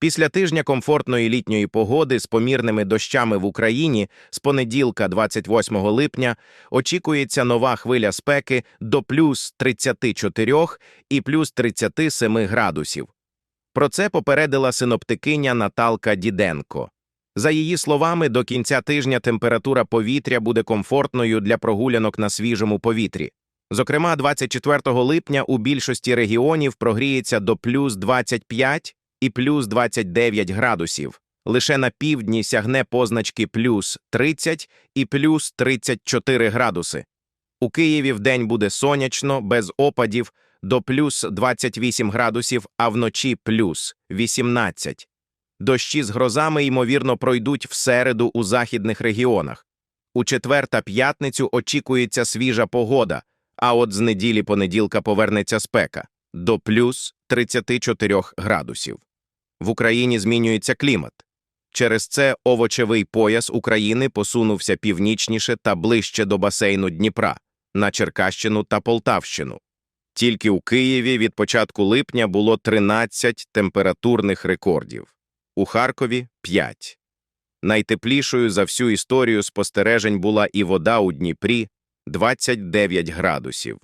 Після тижня комфортної літньої погоди з помірними дощами в Україні з понеділка, 28 липня, очікується нова хвиля спеки до плюс 34 і плюс 37 градусів. Про це попередила синоптикиня Наталка Діденко. За її словами, до кінця тижня температура повітря буде комфортною для прогулянок на свіжому повітрі. Зокрема, 24 липня у більшості регіонів прогріється до плюс 25 і плюс 29 градусів. Лише на півдні сягне позначки плюс 30 і плюс 34 градуси. У Києві вдень буде сонячно, без опадів, до плюс 28 градусів, а вночі плюс 18. Дощі з грозами, ймовірно, пройдуть в середу у західних регіонах. У четвер та п'ятницю очікується свіжа погода, а от з неділі понеділка повернеться спека до плюс 34 градусів. В Україні змінюється клімат. Через це овочевий пояс України посунувся північніше та ближче до басейну Дніпра, на Черкащину та Полтавщину. Тільки у Києві від початку липня було 13 температурних рекордів, у Харкові – 5. Найтеплішою за всю історію спостережень була і вода у Дніпрі – 29 градусів.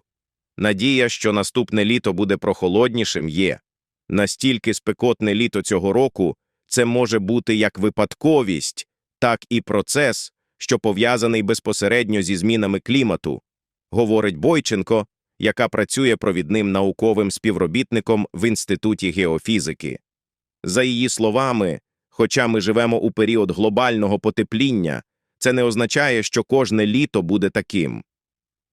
Надія, що наступне літо буде прохолоднішим, є. Настільки спекотне літо цього року це може бути як випадковість, так і процес, що пов'язаний безпосередньо зі змінами клімату, говорить Бойченко, яка працює провідним науковим співробітником в Інституті геофізики. За її словами, хоча ми живемо у період глобального потепління, це не означає, що кожне літо буде таким.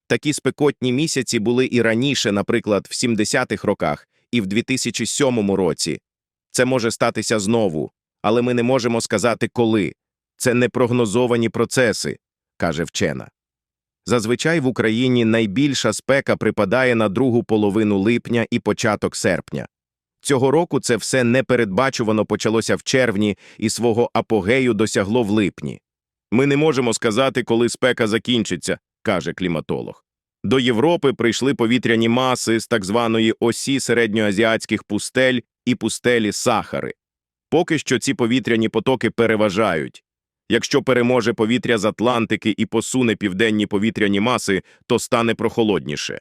Такі спекотні місяці були і раніше, наприклад, в 70-х роках і в 2007 році. Це може статися знову, але ми не можемо сказати коли. Це непрогнозовані процеси, каже вчена. Зазвичай в Україні найбільша спека припадає на другу половину липня і початок серпня. Цього року це все непередбачувано почалося в червні і свого апогею досягло в липні. Ми не можемо сказати, коли спека закінчиться, каже кліматолог. До Європи прийшли повітряні маси з так званої осі середньоазіатських пустель і пустелі Сахари. Поки що ці повітряні потоки переважають. Якщо переможе повітря з Атлантики і посуне південні повітряні маси, то стане прохолодніше.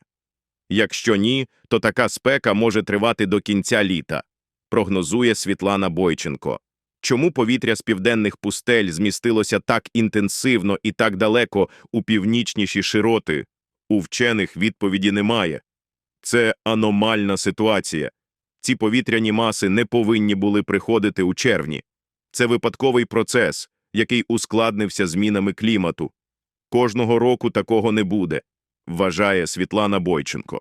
Якщо ні, то така спека може тривати до кінця літа, прогнозує Світлана Бойченко. Чому повітря з південних пустель змістилося так інтенсивно і так далеко у північніші широти? У вчених відповіді немає. Це аномальна ситуація. Ці повітряні маси не повинні були приходити у червні. Це випадковий процес, який ускладнився змінами клімату. Кожного року такого не буде, вважає Світлана Бойченко.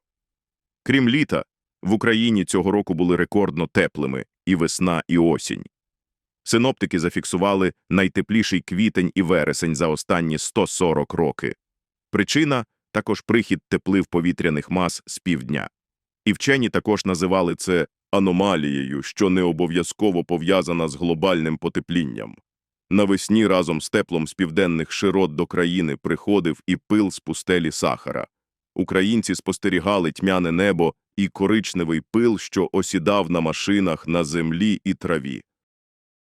Крім літа, в Україні цього року були рекордно теплими і весна, і осінь. Синоптики зафіксували найтепліший квітень і вересень за останні 140 роки. Причина – також прихід теплив повітряних мас з півдня. І вчені також називали це аномалією, що не обов'язково пов'язана з глобальним потеплінням. Навесні разом з теплом з південних широт до країни приходив і пил з пустелі Сахара. Українці спостерігали тьмяне небо і коричневий пил, що осідав на машинах, на землі і траві.